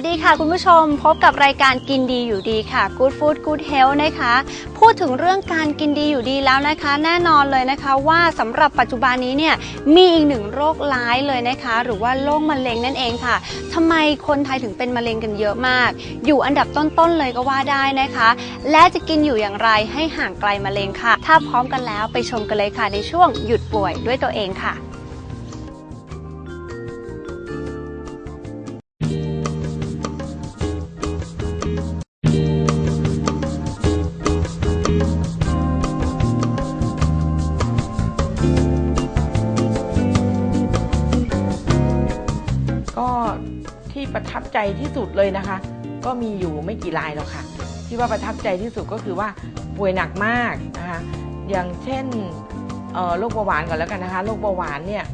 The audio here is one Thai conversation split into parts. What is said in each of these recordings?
วัสดีค่ะคุณผู้ชมพบกับรายการกินดีอยู่ดีค่ะ Good Food Good Health นะคะ พูดถึงเรื่องการกินดีอยู่ดีแล้วนะคะ แน่นอนเลยนะคะว่าสำหรับปัจจุบันนี้เนี่ยมีอีกหนึ่งโรคร้ายเลยนะคะ หรือว่าโรคมะเร็งนั่นเองค่ะทำไมคนไทยถึงเป็นมะเร็งกันเยอะมาก อยู่อันดับต้นๆเลยก็ว่าได้นะคะ และจะกินอยู่อย่างไรให้ห่างไกลมะเร็งค่ะ ถ้าพร้อมกันแล้วไปชมกันเลยค่ะในช่วงหยุดป่วยด้วยตัวเองค่ะ ใจที่สุดเลยนะคะ ก็มีอยู่ไม่กี่รายหรอกค่ะ ที่ว่าประทับใจที่สุดก็คือว่าป่วยหนักมากนะคะอย่างเช่นโรคเบาหวานก่อนแล้วกันนะคะโรคเบาหวานเนี่ย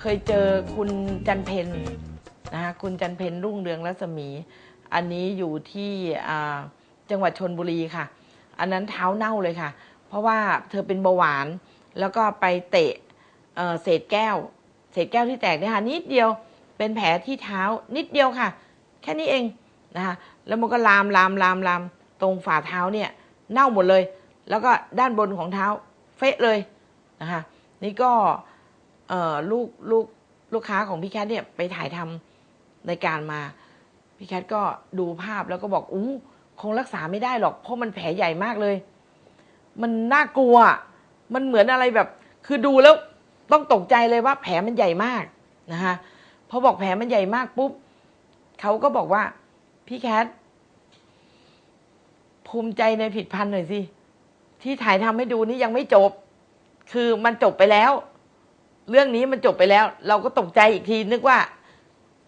เคยเจอคุณจันเพนนะคะคุณจันเพนรุ่งเรืองรัศมี อันนี้อยู่ที่จังหวัดชนบุรีค่ะ อันนั้นเท้าเน่าเลยค่ะ เพราะว่าเธอเป็นเบาหวาน แล้วก็ไปเตะเเศษแก้ว เศษแก้วที่แตกเนี่ยค่ะนิดเดียวเป็นแผลที่เท้านิดเดียวค่ะ แค่นี้เองนะคะแล้วมันก็ลามลามลามลามตรงฝ่าเท้าเนี่ยเน่าหมดเลย แล้วก็ด้านบนของเท้าเฟะเลยนะคะนี่ก็ลูกลูกลูกค้าของพี่แคทเนี่ยไปถ่ายทำรายการมาพี่แคทก็ดูภาพแล้วก็บอกอู้คงรักษาไม่ได้หรอกเพราะมันแผลใหญ่มากเลย มันน่ากลัว มันเหมือนอะไรแบบ คือดูแล้วต้องตกใจเลยว่าแผลมันใหญ่มากนะคะพอบอกแผลมันใหญ่มากปุ๊บ เขาก็บอกว่า พี่แคทภูมิใจในผิดพันหน่อยสิ ที่ถ่ายทำให้ดูนี่ยังไม่จบ คือมันจบไปแล้ว เรื่องนี้มันจบไปแล้ว เราก็ตกใจอีกทีนึกว่า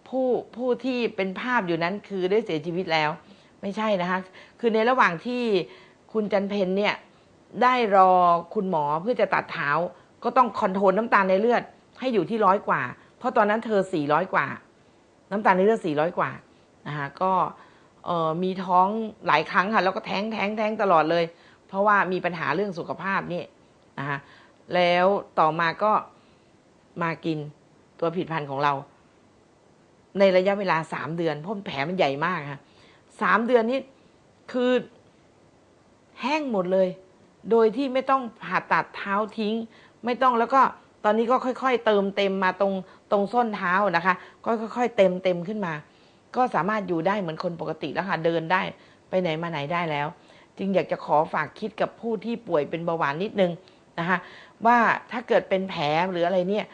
ผู้ผู้ที่เป็นภาพอยู่นั้นคือได้เสียชีวิตแล้ว ไม่ใช่นะคะคือในระหว่างที่คุณจันเพนเนี่ย ได้รอคุณหมอเพื่อจะตัดเท้า ก็ต้องคอนโทรลน้ำตาลในเลือด ให้อยู่ที่ร้อยกว่า เพราะตอนนั้นเธอสี่ร้อยกว่า น้ำตาลในเลือดสี่ร้อยกว่านะคะก็มีท้องหลายครั้งค่ะ แล้วก็แท้งแท้งแท้งตลอดเลย เพราะว่ามีปัญหาเรื่องสุขภาพนี่นะคะแล้วต่อมาก็มากินตัวผิดพันธุ์ของเรา ในระยะเวลาสามเดือนเพราะแผลมันใหญ่มากค่ะสามเดือนนี้คือแห้งหมดเลย โดยที่ไม่ต้องผ่าตัดเท้าทิ้ง ไม่ต้องแล้วก็ ตอนนี้ก็ค่อยๆ เติมเต็มมาตรงตรงส้นเท้านะคะ ก็ค่อยๆ เต็มเต็มขึ้นมา ก็สามารถอยู่ได้เหมือนคนปกติแล้วค่ะ เดินได้ไปไหนมาไหนได้แล้ว จึงอยากจะขอฝากคิดกับผู้ที่ป่วยเป็นเบาหวานนิดนึงนะคะว่าถ้าเกิดเป็นแผลหรืออะไรเนี่ย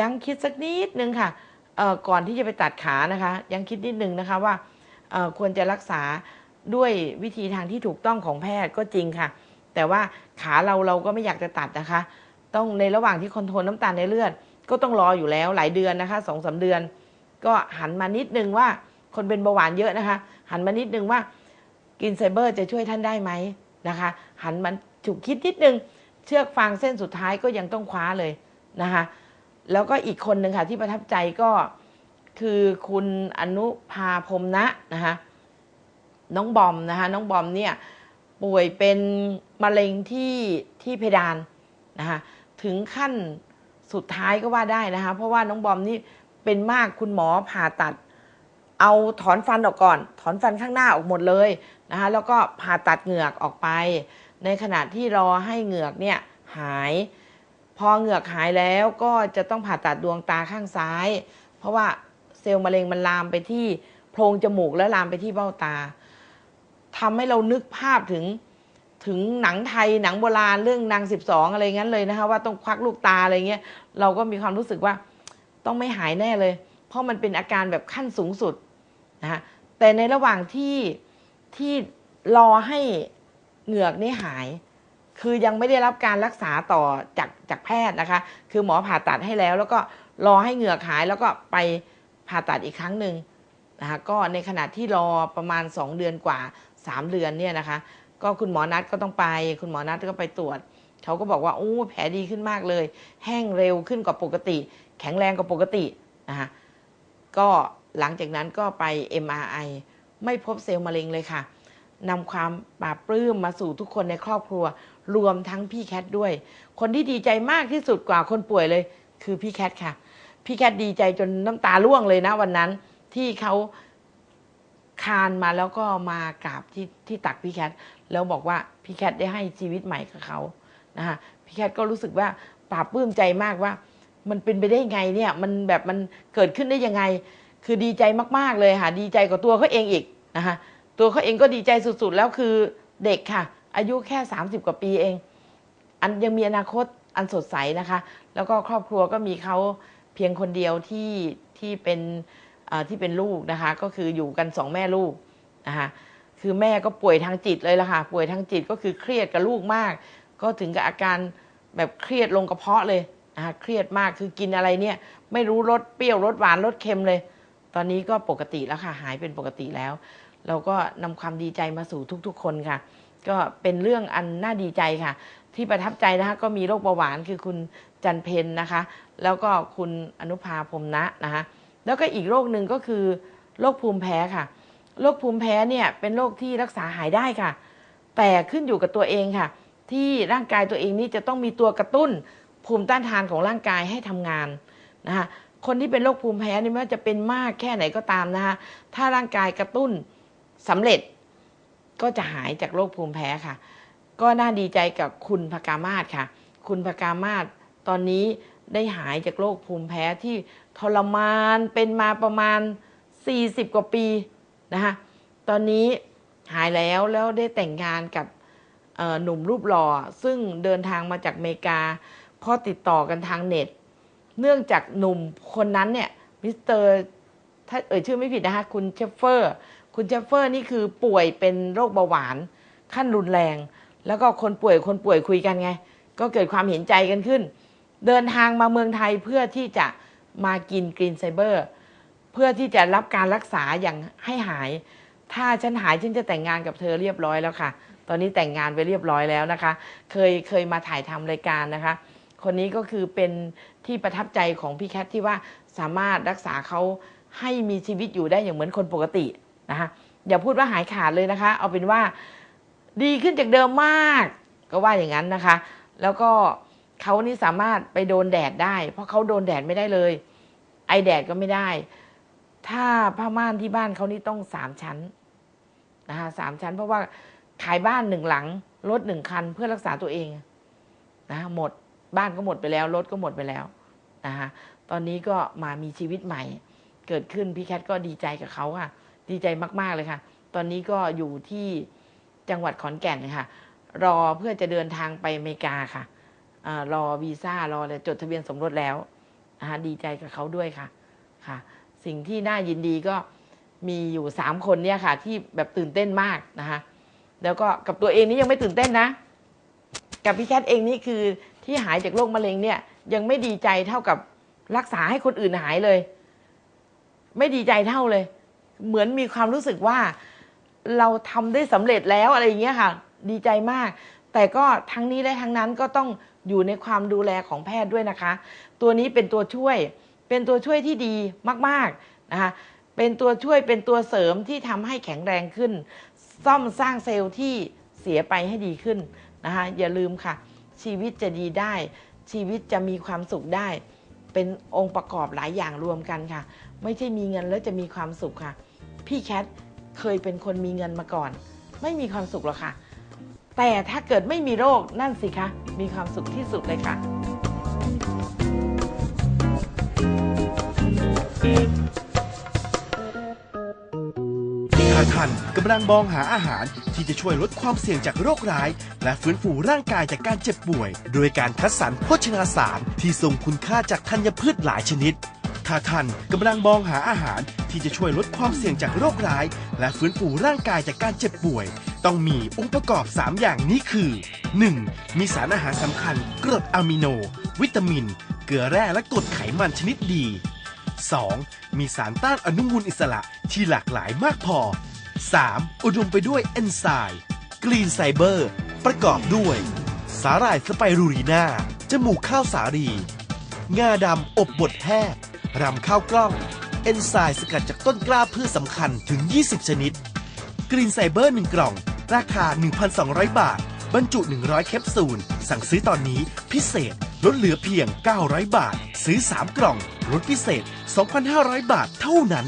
ยังคิดสักนิดนึงค่ะก่อนที่จะไปตัดขานะคะ ยังคิดนิดนึงนะคะว่าควรจะรักษาด้วยวิธีทางที่ถูกต้องของแพทย์ก็จริงค่ะ แต่ว่าขาเราเราก็ไม่อยากจะตัดนะคะ ต้องในระหว่างที่คอนโทรลน้ำตาลในเลือด ก็ต้องรออยู่แล้วหลายเดือนนะคะสองสาเดือน ก็หันมานิดนึงว่าคนเป็นเบาหวานเยอะนะคะ หันมานิดนึงว่ากินไซเบอร์จะช่วยท่านได้ไหมนะคะ หันมาฉุกคิดนิดนึง เชือกฟางเส้นสุดท้ายก็ยังต้องคว้าเลยนะคะ แล้วก็อีกคนหนึ่งค่ะที่ประทับใจก็คือคุณอนุภาพรมนะนะคะน้องบอมนะคะน้องบอมเนี่ยป่วยเป็นมะเร็งที่ที่เพดานนะคะ ถึงขั้นสุดท้ายก็ว่าได้นะคะ เพราะว่าน้องบอมนี่เป็นมากคุณหมอผ่าตัด เอาถอนฟันออกก่อน ถอนฟันข้างหน้าออกหมดเลยนะคะแล้วก็ผ่าตัดเหงือกออกไป ในขณะที่รอให้เหงือกเนี่ยหาย พอเหงือกหายแล้วก็จะต้องผ่าตัดดวงตาข้างซ้าย เพราะว่าเซลล์มะเร็งมันลามไปที่โพรงจมูกแล้วลามไปที่เบ้าตาทำให้เรานึกภาพถึง ถึงหนังไทยหนังโบราณเรื่องนางสิบสองอะไรงั้นเลยนะคะว่าต้องควักลูกตาอะไรเงี้ยเราก็มีความรู้สึกว่าต้องไม่หายแน่เลย เพราะมันเป็นอาการแบบขั้นสูงสุดนะคะแต่ในระหว่างที่ที่รอให้เหงือกนี่หาย คือยังไม่ได้รับการรักษาต่อจากจากแพทย์นะคะ คือหมอผ่าตัดให้แล้ว แล้วก็รอให้เหงือกหายแล้วก็ไปผ่าตัดอีกครั้งหนึ่งนะคะก็ในขณะที่รอประมาณ 2 เดือนกว่า 3 เดือนเนี่ยนะคะ ก็คุณหมอนัดก็ต้องไป คุณหมอนัดก็ไปตรวจเขาก็บอกว่าโอ้แผลดีขึ้นมากเลย แห้งเร็วขึ้นกว่าปกติ แข็งแรงกว่าปกตินะคะก็หลังจากนั้นก็ไป MRI ไม่พบเซลล์มะเร็งเลยค่ะนำความปลาบปลื้มมาสู่ทุกคนในครอบครัว รวมทั้งพี่แคทด้วย คนที่ดีใจมากที่สุดกว่าคนป่วยเลย คือพี่แคทค่ะ พี่แคทดีใจจนน้ำตาร่วงเลยนะวันนั้นที่เขาคานมาแล้วก็มากราบที่ที่ตักพี่แคท แล้วบอกว่าพี่แคทได้ให้ชีวิตใหม่กับเขานะคะพี่แคทก็รู้สึกว่าปลาบปลื้มใจมากว่า มันเป็นไปได้ไงเนี่ย มันแบบมันเกิดขึ้นได้ยังไง คือดีใจมากๆเลยค่ะ ดีใจกว่าตัวเขาเองอีกนะคะตัวเขาเองก็ดีใจสุดๆ แล้วคือเด็กค่ะ อายุแค่ 30 กว่าปีเอง อันยังมีอนาคตอันสดใสนะคะ แล้วก็ครอบครัวก็มีเขาเพียงคนเดียวที่ที่เป็นที่เป็นลูกนะคะ ก็คืออยู่กันสองแม่ลูกนะคะ คือแม่ก็ป่วยทางจิตเลยละค่ะ ป่วยทางจิตก็คือเครียดกับลูกมาก ก็ถึงกับอาการแบบเครียดลงกระเพาะเลยนะคะเครียดมากคือกินอะไรเนี่ย ไม่รู้รสเปรี้ยวรสหวานรสเค็มเลย ตอนนี้ก็ปกติแล้วค่ะ หายเป็นปกติแล้ว เราก็นำความดีใจมาสู่ทุกๆ คนค่ะ ก็เป็นเรื่องอันน่าดีใจค่ะ ที่ประทับใจนะคะก็มีโรคเบาหวานคือคุณจันเพนนะคะ แล้วก็คุณอนุภาพรมนะนะคะแล้วก็อีกโรคหนึ่งก็คือโรคภูมิแพ้ค่ะ โรคภูมิแพ้เนี่ยเป็นโรคที่รักษาหายได้ค่ะ แต่ขึ้นอยู่กับตัวเองค่ะ ที่ร่างกายตัวเองนี่จะต้องมีตัวกระตุ้นภูมิต้านทานของร่างกายให้ทำงานนะคะคนที่เป็นโรคภูมิแพ้นี่ไม่ว่าจะเป็นมากแค่ไหนก็ตามนะคะถ้าร่างกายกระตุ้นสำเร็จก็จะหายจากโรคภูมิแพ้ค่ะ ก็น่าดีใจกับคุณพกามาศค่ะ คุณพกามาศตอนนี้ได้หายจากโรคภูมิแพ้ที่ทรมานเป็นมาประมาณ 40 กว่าปี นะคะตอนนี้หายแล้วแล้วได้แต่งงานกับหนุ่มรูปหล่อ ซึ่งเดินทางมาจากอเมริกาพราะติดต่อกันทางเน็ต เนื่องจากหนุ่มคนนั้นเนี่ยมิสเตอร์ถ้าเอ่ยชื่อไม่ผิดนะคะคุณเชฟเฟอร์ คุณเชฟเฟอร์นี่คือป่วยเป็นโรคเบาหวาน ขั้นรุนแรง แล้วก็คนป่วยคนป่วยคุยกันไง ก็เกิดความเห็นใจกันขึ้น เดินทางมาเมืองไทยเพื่อที่จะมากินกรีนไซเบอร์ เพื่อที่จะรับการรักษาอย่างให้หาย ถ้าฉันหายฉันจะแต่งงานกับเธอเรียบร้อยแล้วค่ะ ตอนนี้แต่งงานไปเรียบร้อยแล้วนะคะ เคยเคยมาถ่ายทำรายการนะคะ คนนี้ก็คือเป็นที่ประทับใจของพี่แคทที่ว่าสามารถรักษาเขาให้มีชีวิตอยู่ได้อย่างเหมือนคนปกตินะคะอย่าพูดว่าหายขาดเลยนะคะ เอาเป็นว่าดีขึ้นจากเดิมมาก ก็ว่าอย่างนั้นนะคะ แล้วก็เขานี่สามารถไปโดนแดดได้ เพราะเขาโดนแดดไม่ได้เลย ไอแดดก็ไม่ได้ ถ้าผ้าม่านที่บ้านเขานี่ต้องสามชั้นนะคะสามชั้น เพราะว่าขายบ้านหนึ่งหลังรถหนึ่งคันเพื่อรักษาตัวเองนะหมดบ้านก็หมดไปแล้วรถก็หมดไปแล้วนะคะตอนนี้ก็มามีชีวิตใหม่ เกิดขึ้นพี่แคทก็ดีใจกับเขาค่ะ ดีใจมาก ๆเลยค่ะ ตอนนี้ก็อยู่ที่จังหวัดขอนแก่นค่ะ รอเพื่อจะเดินทางไปอเมริกาค่ะอรอวีซ่ารอเลยจดทะเบียนสมรสแล้วนะคะดีใจกับเขาด้วยค่ะค่ะ สิ่งที่น่ายินดีก็มีอยู่สามคนเนี่ยค่ะ ที่แบบตื่นเต้นมากนะคะแล้วก็กับตัวเองนี่ยังไม่ตื่นเต้นนะ กับพี่แคทเองนี่คือที่หายจากโรคมะเร็งเนี่ย ยังไม่ดีใจเท่ากับรักษาให้คนอื่นหายเลย ไม่ดีใจเท่าเลย เหมือนมีความรู้สึกว่าเราทำได้สำเร็จแล้วอะไรอย่างเงี้ยค่ะ ดีใจมาก แต่ก็ทั้งนี้และทั้งนั้นก็ต้องอยู่ในความดูแลของแพทย์ด้วยนะคะ ตัวนี้เป็นตัวช่วย เป็นตัวช่วยที่ดีมากๆนะคะเป็นตัวช่วยเป็นตัวเสริมที่ทำให้แข็งแรงขึ้น ซ่อมสร้างเซลล์ที่เสียไปให้ดีขึ้นนะคะอย่าลืมค่ะ ชีวิตจะดีได้ ชีวิตจะมีความสุขได้ เป็นองค์ประกอบหลายอย่างรวมกันค่ะ ไม่ใช่มีเงินแล้วจะมีความสุขค่ะ พี่แคทเคยเป็นคนมีเงินมาก่อน ไม่มีความสุขหรอกค่ะ แต่ถ้าเกิดไม่มีโรคนั่นสิคะมีความสุขที่สุดเลยค่ะำลังมองหาอาหารที่จะช่วยลดความเสี่ยงจากโรคร้าย และฟื้นฟูร่างกายจากการเจ็บป่วย โดยการคัดสรรโภชนาสารที่ทรงคุณค่าจากธัญพืชหลายชนิด ถ้าท่านกำลังมองหาอาหารที่จะช่วยลดความเสี่ยงจากโรคร้าย และฟื้นฟูร่างกายจากการเจ็บป่วย ต้องมีองค์ประกอบ 3 อย่างนี้คือ 1. มีสารอาหารสำคัญกรดอะมิโน วิตามิน เกลือแร่และกรดไขมันชนิดดี 2. มีสารต้านอนุมูลอิสระที่หลากหลายมากพอ 3. อุดมไปด้วยเอนไซม์กรีนไซเบอร์ ประกอบด้วย สาหร่ายสไปรูรีนาจมูกข้าวสาลี งาดำอบบดแห้งรำข้าวกล้อง เอนไซม์สกัดจากต้นกล้าพืชสำคัญถึง 20 ชนิด กรีนไซเบอร์1กล่อง ราคา 1,200 บาท บรรจุ 100 แคปซูล สั่งซื้อตอนนี้พิเศษลดเหลือเพียง 900 บาท ซื้อ 3 กล่อง ลดพิเศษ 2,500 บาทเท่านั้น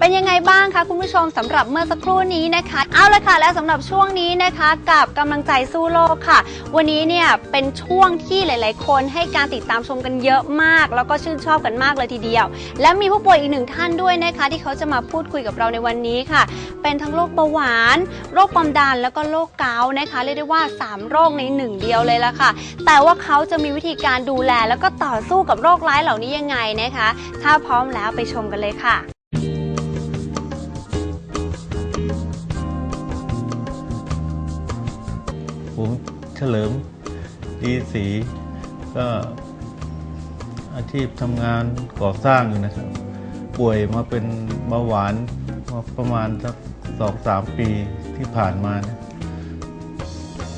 เป็นยังไงบ้างคะคุณผู้ชมสำหรับเมื่อสักครู่นี้นะคะ เอาละค่ะและสำหรับช่วงนี้นะคะกับกำลังใจสู้โลกค่ะ วันนี้เนี่ยเป็นช่วงที่หลาย ๆ คนให้การติดตามชมกันเยอะมาก แล้วก็ชื่นชอบกันมากเลยทีเดียว และมีผู้ป่วยอีกหนึ่งท่านด้วยนะคะ ที่เขาจะมาพูดคุยกับเราในวันนี้ค่ะ เป็นทั้งโรคเบาหวาน โรคความดันแล้วก็โรคเกาต์นะคะเรียกได้ว่า 3 โรคในหนึ่งเดียวเลยละค่ะ แต่ว่าเขาจะมีวิธีการดูแล แล้วก็ต่อสู้กับโรคร้ายเหล่านี้ยังไงนะคะ ถ้าพร้อมแล้วไปชมกันเลยค่ะ ผมเฉลิมดีศรีก็อาชีพทำงานก่อสร้างอยู่นะครับ ป่วยมาเป็นเบาหวานมาประมาณสักสองสามปีที่ผ่านมานะ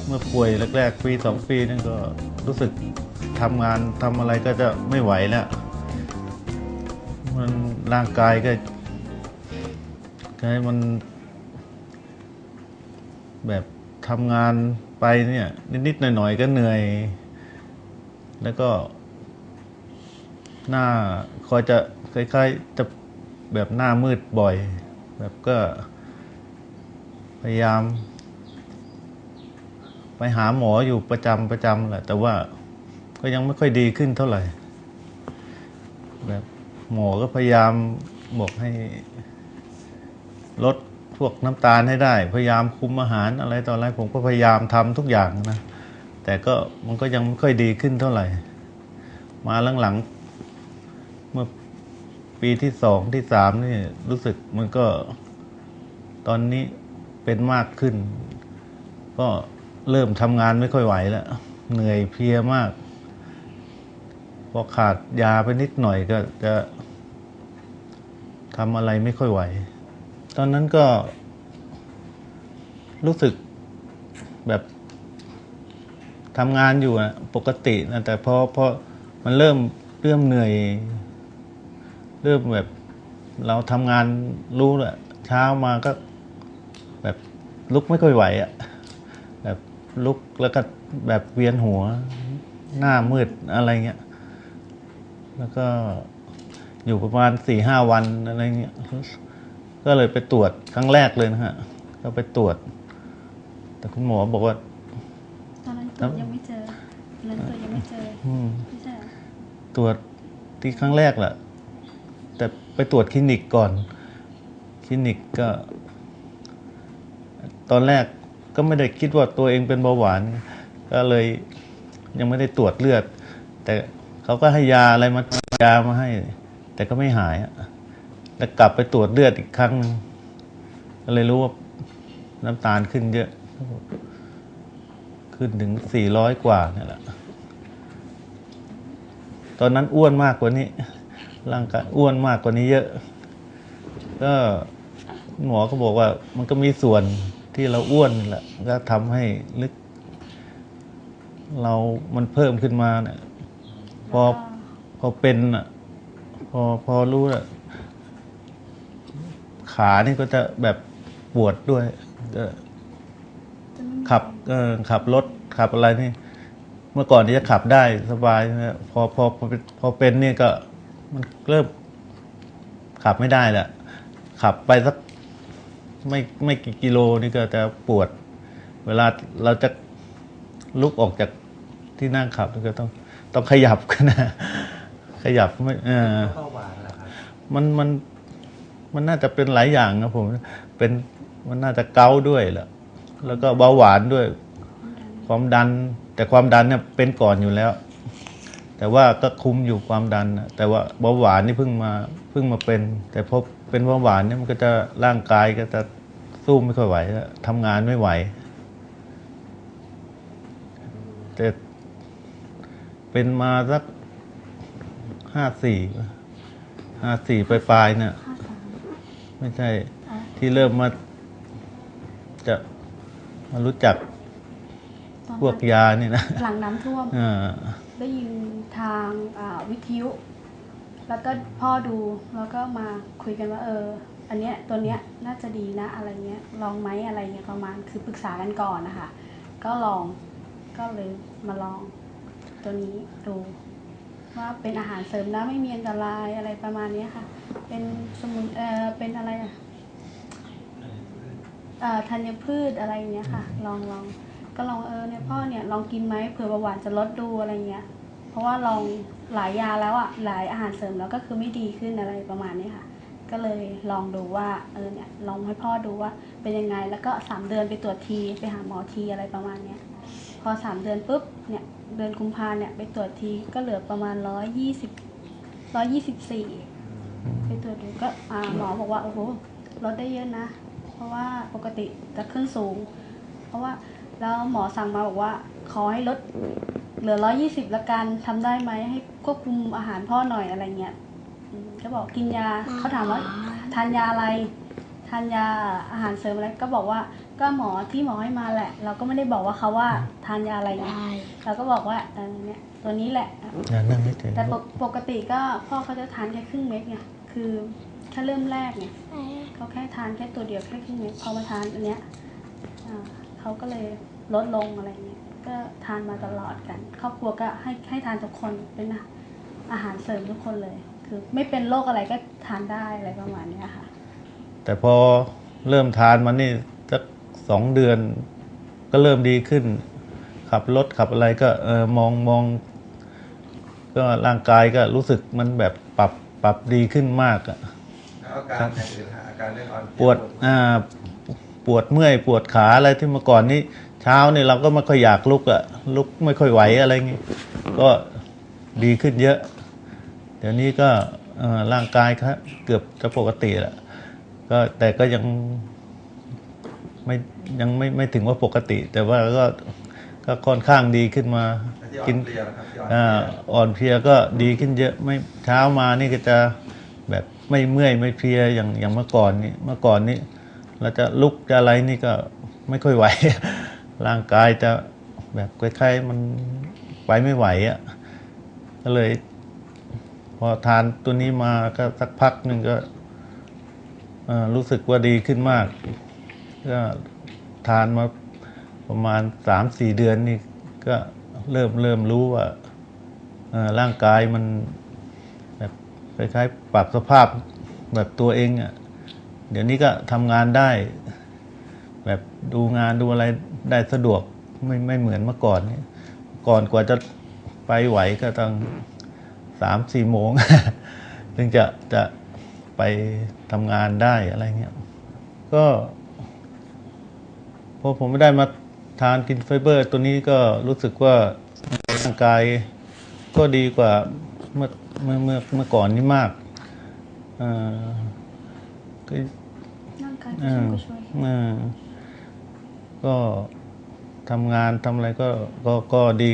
เมื่อป่วยแรกๆปีสองปีนั่นก็รู้สึกทำงานทำอะไรก็จะไม่ไหวแล้วมันร่างกายก็ก็ให้มันแบบทำงาน ไปเนี่ย นิดๆหน่อยๆก็เหนื่อย แล้วก็ หน้าคอยจะคล้ายๆจะแบบหน้ามืดบ่อย แบบก็ พยายาม ไปหาหมออยู่ประจำประจำแหละ แต่ว่าก็ยังไม่ค่อยดีขึ้นเท่าไหร่ แบบหมอก็พยายามบอกให้ลด พวกน้ำตาลให้ได้ พยายามคุมอาหารอะไรต่ออะไรผมก็พยายามทำทุกอย่างนะแต่ก็มันก็ยังไม่ค่อยดีขึ้นเท่าไหร่ มาหลังๆเมื่อปีที่สองที่สามนี่รู้สึกมันก็ตอนนี้เป็นมากขึ้น ก็เริ่มทำงานไม่ค่อยไหวแล้ว เหนื่อยเพลียมาก พอขาดยาไปนิดหน่อยก็จะทำอะไรไม่ค่อยไหว ตอนนั้นก็ รู้สึกแบบทำงานอยู่นะปกตินะแต่พอพอมันเริ่มเริ่มเหนื่อย เริ่มแบบเราทำงานรู้แหละเช้ามาก็ แบบลุกไม่ค่อยไหวอะ่ะแบบลุกแล้วก็แบบเวียนหัว หน้ามืดอะไรเงี้ย แล้วก็อยู่ประมาณสี่ห้าวันอะไรเงี้ย ก็เลยไปตรวจครั้งแรกเลยนะฮะก็ไปตรวจ แต่คุณหมอบอกว่า ตอนนั้นตรวจยังไม่เจอตอนนั้นตรวจยังไม่เจออืมไม่ใช่เหรอตรวจที่ครั้งแรกแหละแต่ไปตรวจคลินิกก่อน คลินิกก็ ตอนแรกก็ไม่ได้คิดว่าตัวเองเป็นเบาหวาน ก็เลยยังไม่ได้ตรวจเลือด แต่เขาก็ให้ยาอะไรมายามาให้ แต่ก็ไม่หายอะ แล้วกลับไปตรวจเลือดอีกครั้งก็เลยรู้ว่าน้ำตาลขึ้นเยอะ ขึ้นถึงสี่ร้อยกว่าเนี่ยแหละ ตอนนั้นอ้วนมากกว่านี้ ร่างกายอ้วนมากกว่านี้เยอะ ก็หมอก็บอกว่า มันก็มีส่วนที่เราอ้วนนี่แหละ ก็ทำให้ลึก เรามันเพิ่มขึ้นมาเนี่ยพอพอเป็นอะ พอพอรู้อะ ขานี่ก็จะแบบปวดด้วยก็จะไม่มีขับเออขับรถขับอะไรนี่ เมื่อก่อนที่จะขับได้สบายนะพอพอพอเป็นพอเป็นเนี่ยก็มันเริ่มขับไม่ได้แหละขับไปสักไม่ไม่กี่กิโลนี่ก็จะปวด เวลาเราจะลุกออกจากที่นั่งขับนี่ก็ต้องต้องขยับกันนะขยับไม่เออมันมัน มันน่าจะเป็นหลายอย่างนะผมเป็นมันน่าจะเกาด้วยแหละแล้วก็เบาหวานด้วย ความดัน แต่ความดันเนี่ยเป็นก่อนอยู่แล้ว แต่ว่าก็คุมอยู่ความดันนะแต่ว่าเบาหวานนี่เพิ่งมาเพิ่งมาเป็น แต่พอเป็นเบาหวานเนี่ยมันก็จะร่างกายก็จะสู้ไม่ค่อยไหวแล้วทำงานไม่ไหว แต่เป็นมาสักห้าสี่ห้าสี่ปลายๆเนี่ย ไม่ใช่อ๋อที่เริ่มมาจะมารู้จักตอนพวกยานี่นะหลังน้ำท่วมอ่าได้ยินทางอ่าวิทยุ แล้วก็พ่อดูแล้วก็มาคุยกันว่า เออ อันเนี้ยตัวเนี้ยน่าจะดีนะ อะไรเงี้ยลองไหมอะไรเงี้ยประมาณคือปรึกษากันก่อนนะคะ ก็ลองก็เลยมาลอง ตัวนี้ดู ว่าเป็นอาหารเสริมนะไม่มีอันตรายอะไรประมาณเนี้ยค่ะ เป็นสมุนเอ่อเป็นอะไรอะเอ่อธัญพืชอะไรอย่างเงี้ยค่ะ ลองลองก็ลองเออเนี่ยพ่อเนี่ยลองกินไหมเผื่อเบาหวานจะลดดูอะไรเงี้ย เพราะว่าลองหลายยาแล้วอะหลายอาหารเสริมแล้วก็คือไม่ดีขึ้นอะไรประมาณนี้ค่ะ ก็เลยลองดูว่าเออเนี่ยลองให้พ่อดูว่าเป็นยังไงแล้วก็สามเดือนไปตรวจทีไปหาหมอทีอะไรประมาณเนี้ยพอสามเดือนปุ๊บเนี่ยเดือนกุมภาเนี่ยไปตรวจทีก็เหลือประมาณร้อยยี่สิบร้อยยี่สิบสี่ ไปตรวจดูก็อ่าหมอบอกว่าโอ้โหลดได้เยอะนะ เพราะว่าปกติจะขึ้นสูง เพราะว่าแล้วหมอสั่งมาบอกว่า ขอให้ลดเหลือร้อยี่สิบละกันทำได้ไหมให้ควบคุมอาหารพ่อหน่อยอะไรเงี้ยอืมก็บอกกินยาเขาถามว่าทานยาอะไร ทานยาอาหารเสริมอะไรก็บอกว่า ก็หมอที่หมอให้มาแหละ เราก็ไม่ได้บอกว่าเขาว่าทานยาอะไรนะเราก็บอกว่าเออเนี่ยตัวนี้แหละอย่านั่งไม่ถึงแต่ปกปกติก็พ่อเขาจะทานแค่ครึ่งเม็ดไงคือแค่เริ่มแรกเนี่ยเขาแค่ทานแค่ตัวเดียวแค่ครึ่งเม็ดพอมาทานอันเนี้ยอ่าเขาก็เลยลดลงอะไรเงี้ยก็ทานมาตลอดกัน ครอบครัวก็ให้ให้ทานทุกคนเป็นอาหารเสริมทุกคนเลย คือไม่เป็นโรคอะไรก็ทานได้อะไรประมาณเนี้ยค่ะ แต่พอเริ่มทานมานี่ สักสองเดือน ก็เริ่มดีขึ้น ขับรถขับอะไรก็เออมองมอง ก็ร่างกายก็รู้สึกมันแบบปรับปรับดีขึ้นมากอะแล้วอาการอย่างอื่นฮะอาการเรื่องอ่อนเพลียปวดอ่าปวดเมื่อยปวดขาอะไรที่เมื่อก่อนนี้ เช้านี่เราก็ไม่ค่อยอยากลุกอะลุกไม่ค่อยไหวอะไรเงี้ยก็ดีขึ้นเยอะ เดี๋ยวนี้ก็เอ่อร่างกายครับเกือบจะปกติแหละก็แต่ก็ยังไม่ ยังไม่ไม่ถึงว่าปกติ แต่ว่าก็ก็ค่อนข้างดีขึ้นมาที่อ่อกินนเพลียนะครับที่อ่อนเพอ่าลียอ่อนเพลียก็ดีขึ้นเยอะไม่เช้ามานี่ก็จะแบบไม่เมื่อยไม่เพลียอย่างอย่างเมื่อก่อนนี่เมื่อก่อนนี่เราจะลุกจะอะไรนี่ก็ไม่ค่อยไหว ร่างกายจะแบบคล้ายๆมันไปไม่ไหวอะ่ะก็เลย พอทานตัวนี้มาก็สักพักหนึ่งก็เอ่อรู้สึกว่าดีขึ้นมากก็ ทานมาประมาณสามสี่เดือนนี่ก็เริ่มเริ่มรู้ว่าร่างกายมันแบบคล้ายๆปรับสภาพแบบตัวเองอะ่ะเดี๋ยวนี้ก็ทำงานได้ แบบดูงานดูอะไรได้สะดวกไม่ไม่เหมือนเมื่อก่อนนี่ก่อนกว่าจะไปไหวก็ต้องสามสี่โมง ถึงจะจะไปทำงานได้อะไรเงี้ยก็ พอผมไม่ได้มาทานกินไฟเบอร์ ตัวนี้ก็รู้สึกว่าร่างกายก็ดีกว่าเมื่อเมื่อเมื่อเมื่อก่อนนี้มากเอ่อก็ร่างกายก็ช่วย เออก็ทำงานทำอะไรก็ก็ก็ดี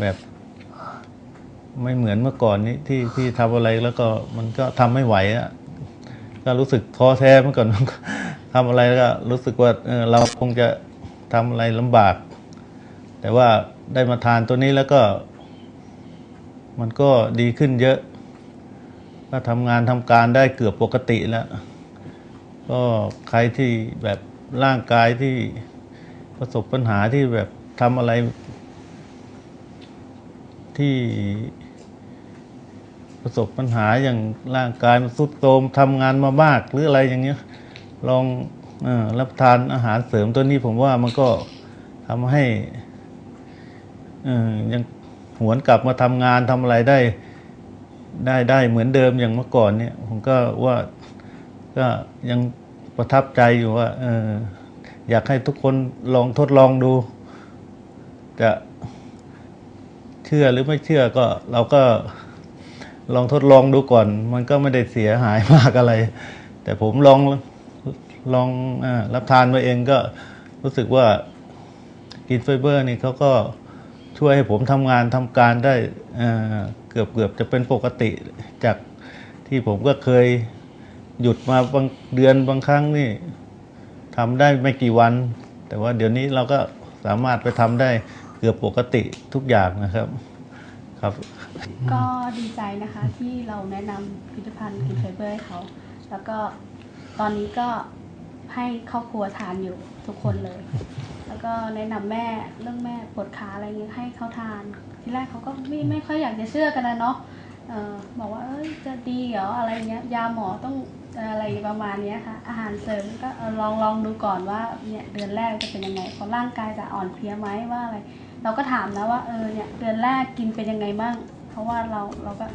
แบบ ไม่เหมือนเมื่อก่อนนี้ที่ที่ทำอะไรแล้วก็มันก็ทำไม่ไหวอะก็รู้สึกท้อแท้เมื่อก่อน ทำอะไรก็รู้สึกว่าเเราคงจะทำอะไรลำบาก แต่ว่าได้มาทานตัวนี้แล้วก็ มันก็ดีขึ้นเยอะ ก็ทำงานทำการได้เกือบปกติแล้ว ก็ใครที่แบบร่างกายที่ประสบปัญหาที่แบบทำอะไรที่ประสบปัญหาอย่างร่างกายมันทรุดโทรมทำงานมามากหรืออะไรอย่างเงี้ย ลองอรับทานอาหารเสริมตัวนี้ผมว่ามันก็ทำให้ยังหวนกลับมาทำงานทำอะไรได้ได้ได้เหมือนเดิมอย่างเมื่อก่อนเนี่ย ผมก็ว่าก็ยังประทับใจอยู่ว่าเอออยากให้ทุกคนลองทดลองดู จะเชื่อหรือไม่เชื่อก็เราก็ลองทดลองดูก่อน มันก็ไม่ได้เสียหายมากอะไร แต่ผมลอง ลองอรับทานมาเองก็รู้สึกว่ากินไฟเบอร์นี่เขาก็ช่วยให้ผมทำงานทำการได้เอ่อเกือบเกือบจะเป็นปกติจากที่ผมก็เคยหยุดมาบางเดือนบางครั้งนี่ทำได้ไม่กี่วัน แต่ว่าเดี๋ยวนี้เราก็สามารถไปทำได้เกือบปกติทุกอย่างนะครับครับ ก็ดีใจนะคะที่เราแนะนำผลิตภัณฑ์กินไฟเบอร์ให้เขา แล้วก็ตอนนี้ก็ ให้ครอบครัวทานอยู่ทุกคนเลย แล้วก็แนะนำแม่เรื่องแม่ปวดขาอะไรเงี้ยให้เขาทาน ทีแรกเขาก็ไม่ไม่ค่อยอยากจะเชื่อกันนะเนาะเออบอกว่าเอ้ยจะดีเหรออะไรเงี้ยยาหมอต้องอะไรประมาณนี้ค่ะ อาหารเสริมก็ลองลองดูก่อนว่าเนี่ยเดือนแรกจะเป็นยังไงเพราะร่างกายจะอ่อนเพลียไหมว่าอะไร เราก็ถามนะว่าเออเนี่ยเดือนแรกกินเป็นยังไงบ้างเพราะว่าเราเราก็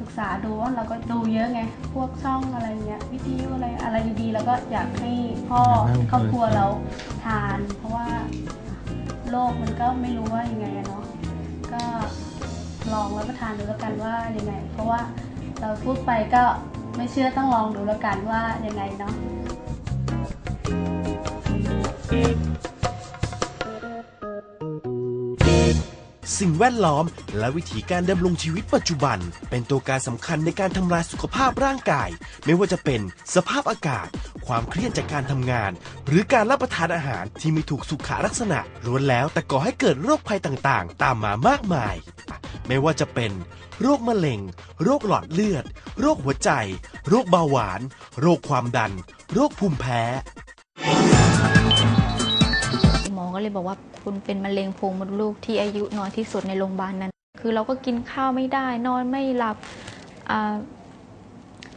ศึกษาดูว่าเราก็ดูเยอะไง พวกช่องอะไรเงี้ยวิทยุอะไรอะไรดีๆ แล้วก็อยากให้พ่อครอบครัวเราทาน เพราะว่าโรคมันก็ไม่รู้ว่ายังไงอะเนาะก็ลองรับประทานดูแล้วกันว่ายังไง เพราะว่าเราพูดไปก็ไม่เชื่อต้องลองดูแล้วกันว่ายังไงเนาะ สิ่งแวดล้อม และวิถีการดำรงชีวิตปัจจุบัน เป็นตัวการสำคัญในการทำลายสุขภาพร่างกาย ไม่ว่าจะเป็นสภาพอากาศ ความเครียดจากการทำงาน หรือการรับประทานอาหารที่ไม่ถูกสุขลักษณะล้วนแล้วแต่ก่อให้เกิดโรคภัยต่างๆ ตามมามากมาย ไม่ว่าจะเป็น โรคมะเร็ง โรคหลอดเลือด โรคหัวใจ โรคเบาหวาน โรคความดัน โรคภูมิแพ้ ก็เลยบอกว่าคุณเป็นมะเร็งโพรงมดลูกที่อายุน้อยที่สุดในโรงพยาบาลนั้น คือเราก็กินข้าวไม่ได้ นอนไม่หลับ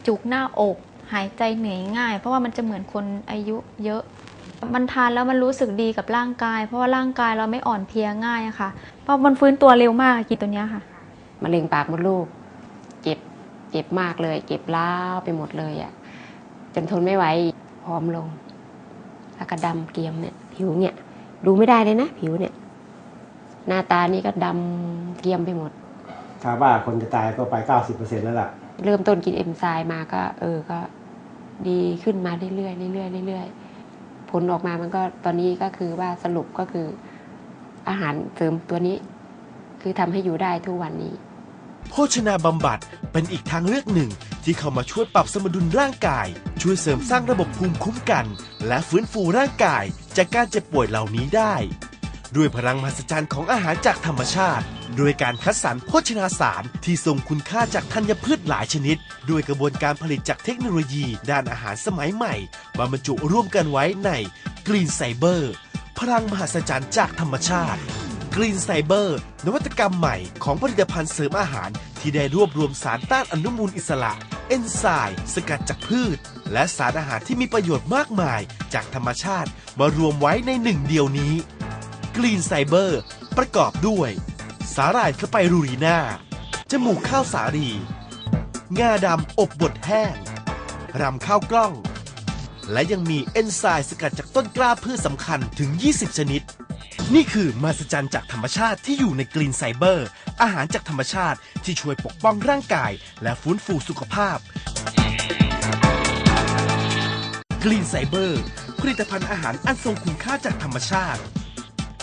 จุกหน้าอก หายใจเหนื่อยง่าย เพราะว่ามันจะเหมือนคนอายุเยอะมันทานแล้วมันรู้สึกดีกับร่างกาย เพราะว่าร่างกายเราไม่อ่อนเพลียง่ายอะค่ะ เพราะมันฟื้นตัวเร็วมากกินตัวเนี้ยค่ะมะเร็งปากมดลูก เจ็บเจ็บมากเลย เจ็บล้าไปหมดเลยอะ่ะจนทนไม่ไหวผอมลงแล้วก็ดำเกรียมเนี่ยผิวเนี่ย ดูไม่ได้เลยนะ ผิวเนี่ย หน้าตานี่ก็ดำเกรียมไปหมดถ้าว่าคนจะตายก็ไป 90%แล้วล่ะ เริ่มต้นกินเอนไซม์มาก็ เออก็ ดีขึ้นมาเรื่อยๆเรื่อยๆเรื่อยๆผลออกมามันก็ตอนนี้ก็คือว่าสรุปก็คือ อาหารเสริมตัวนี้ คือทำให้อยู่ได้ทุกวันนี้ โภชนาบำบัดเป็นอีกทางเลือกหนึ่ง ที่เข้ามาช่วยปรับสมดุลร่างกาย ช่วยเสริมสร้างระบบภูมิคุ้มกัน และฟื้นฟูร่างกาย จากการเจ็บป่วยเหล่านี้ได้ ด้วยพลังมหัศจรรย์ของอาหารจากธรรมชาติ โดยการคัดสรรโภชนาสารที่ทรงคุณค่าจากธัญพืชหลายชนิด ด้วยกระบวนการผลิตจากเทคโนโลยี ด้านอาหารสมัยใหม่มาบรรจุร่วมกันไว้ในกรีนไซเบอร์พลังมหัศจรรย์จากธรรมชาติกรีนไซเบอร์นวัตกรรมใหม่ของผลิตภัณฑ์เสริมอาหารที่ได้รวบรวมสารต้านอนุมูลอิสระ เอนไซม์สกัดจากพืช และสารอาหารที่มีประโยชน์มากมายจากธรรมชาติมารวมไว้ในหนึ่งเดียวนี้กรีนไซเบอร์ ประกอบด้วย สาหร่ายสไปรูรีนาจมูกข้าวสาลี งาดำอบบดแห้ง รำข้าวกล้อง และยังมีเอนไซม์สกัดจากต้นกล้าพืชสำคัญถึง 20 ชนิด นี่คือมาสจันจากธรรมชาติที่อยู่ในกรีนไซเบอร์ อาหารจากธรรมชาติที่ช่วยปกป้องร่างกาย และฟื้นฟูสุขภาพกรีนไซเบอร์ ผลิตภัณฑ์อาหารอันทรงคุณค่าจากธรรมชาติ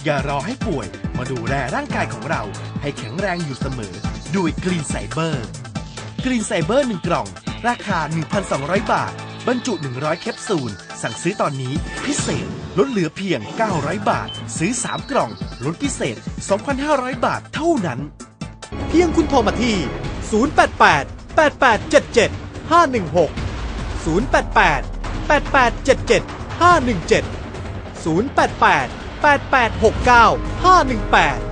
อย่ารอให้ป่วยมาดูแลร่างกายของเรา ให้แข็งแรงอยู่เสมอ ด้วยกรีนไซเบอร์กรีนไซเบอร์1กล่อง ราคา 1,200 บาท บรรจุ 100 แคปซูล สั่งซื้อตอนนี้พิเศษ ลดเหลือเพียง 900 บาท ซื้อ 3 กล่อง ลดพิเศษ 2,500 บาทเท่านั้น เพียงคุณโทรมาที่ 088 8877 516 088 8877 517 088 8869 518